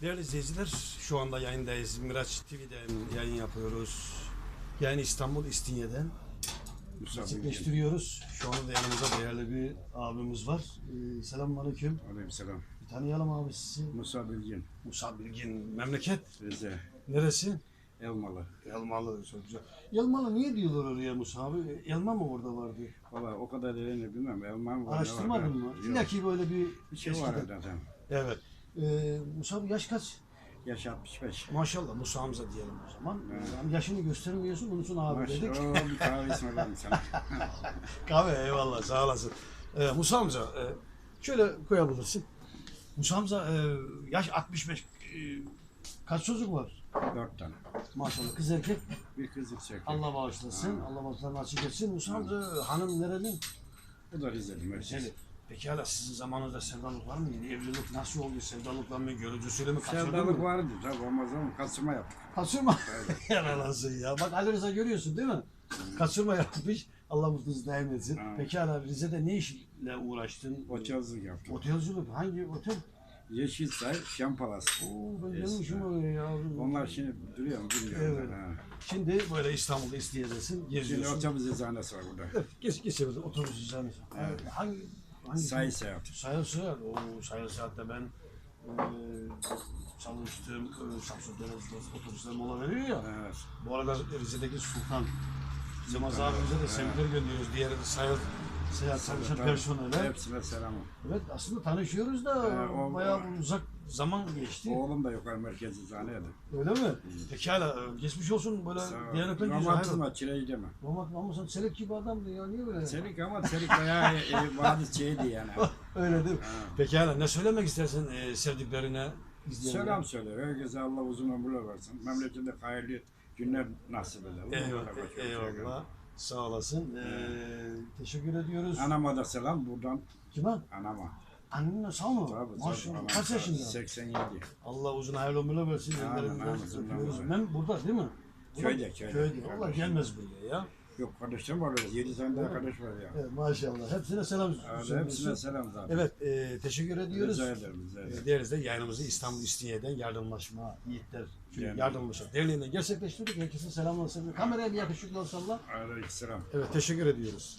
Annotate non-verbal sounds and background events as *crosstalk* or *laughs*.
Değerli izleyiciler, şu anda yayındayız. Miraç TV'den yayın yapıyoruz. Yani İstanbul İstinye'den gerçekleştiriyoruz. Şu anda yanımızda değerli bir abimiz var. Ee, Selamünaleyküm. Aleykümselam. Bir tanıyalım abi sizi. Musa Bilgin, Musa Bilgin. Memleket Rize, neresi? Elmalı. Elmalı. Çok güzel. Elmalı niye diyorlar oraya Musa abi? Elma mı orada vardı? Valla o kadar derini bilmem. Elma mı var? ne Araştırmadın var? mı? Yok. İlla ki böyle bir Bir şey var eskiden- zaten. Evet. Ee, Musa abi yaş kaç? Yaş 65. Maşallah Musa Hamza diyelim o zaman. Yani yaşını göstermiyorsun, onun için abi dedik. Maşallah bir kahve ısmarladım sana. *laughs* Kahve eyvallah sağ olasın. Ee, Musa Hamza e, şöyle koyabilirsin. Musa Hamza e, yaş 65. E, kaç çocuk var? Dört tane. Maşallah kız erkek. Bir kız yüksek. Allah bağışlasın. Allah bağışlasın açık etsin. Musa Hamza hanım nereli? Bu da Rize'li. Rizeli. Pekala sizin zamanınızda sevdalık var mıydı? Evlilik nasıl oldu? Sevdalıkla mı? Görücüsüyle mi? Kaçırdın Sevdalık mı? vardı tabi olmaz ama kaçırma yaptık. Kaçırma. Olsun *laughs* ya. Bak Ali Rıza görüyorsun değil mi? Kaçırma yapmış. Allah mutluluğunu daim etsin. Ha. Pekala Rize'de ne işle uğraştın? Otelcilik yaptık. Otelcilik. Hangi otel? Yeşilsay, Şampalas. Oo ben gelmişim oraya ya. Onlar şimdi duruyor mu bilmiyorum. Evet. Ha. Şimdi böyle İstanbul'da isteyebilirsin. Şimdi Geziyorsun. otobüs eczanesi var burada. Evet, geç, geçebiliriz. Otobüs düzenli. Evet. Hangi? Hangi Sayı seyahat. Sayın Saat. O Sayın Saat'te ben e, çalıştığım e, Samsun Denizli otobüsler mola veriyor ya. Evet. Bu arada Rize'deki Sultan Cemaz abimize de Evet. sevgiler gönderiyoruz. Diğer sayın seyahat çalışan personele. Hepsine selam. Evet aslında tanışıyoruz da Ee, o- bayağı uzak zaman geçti. Oğlum da yukarı merkez eczaneydi. Öyle mi? Pekala e, geçmiş olsun böyle dayanıklı güzel. hayır. Romantizma çileği deme. Romat ama sen selek gibi adamdı ya niye böyle? Çelik ama çelik bayağı e, bazı şeydi yani. *laughs* Öyle değil mi? Ha. Pekala ne söylemek istersin e, sevdiklerine, izleyenlere? Selam söyle. Herkese Allah uzun ömürler versin. Memlekette hayırlı günler nasip eder. Eyvallah, şey eyvallah. Sağ olasın. Ee, teşekkür ediyoruz. Anama da selam buradan. Kime? Anama. Annen sağ mı? Tabii. Maşallah. Kaç yaşında? 87. Allah uzun hayırlı ömürler versin. Amin, Ellerinden amin. Ben burada değil mi? Köyde, köyde. Köyde. Allah gelmez buraya ya. Yok kardeşim var öyle. 7 tane de arkadaş var ya. Evet, maşallah. Hepsine selam Öyle söylüyorsun. hepsine selam zaten. Evet, e, teşekkür ediyoruz. Rica ederim. Rica ederim. E, Değeriz de yayınımızı İstanbul İstinye'den Yardımlaşma Yiğitler Köyü Yani. Yardımlaşma Derneği'nden gerçekleştirdik. Herkese selamlar. Kameraya bir yakışıklı olsalla. Aleyküm selam. Evet, teşekkür ediyoruz.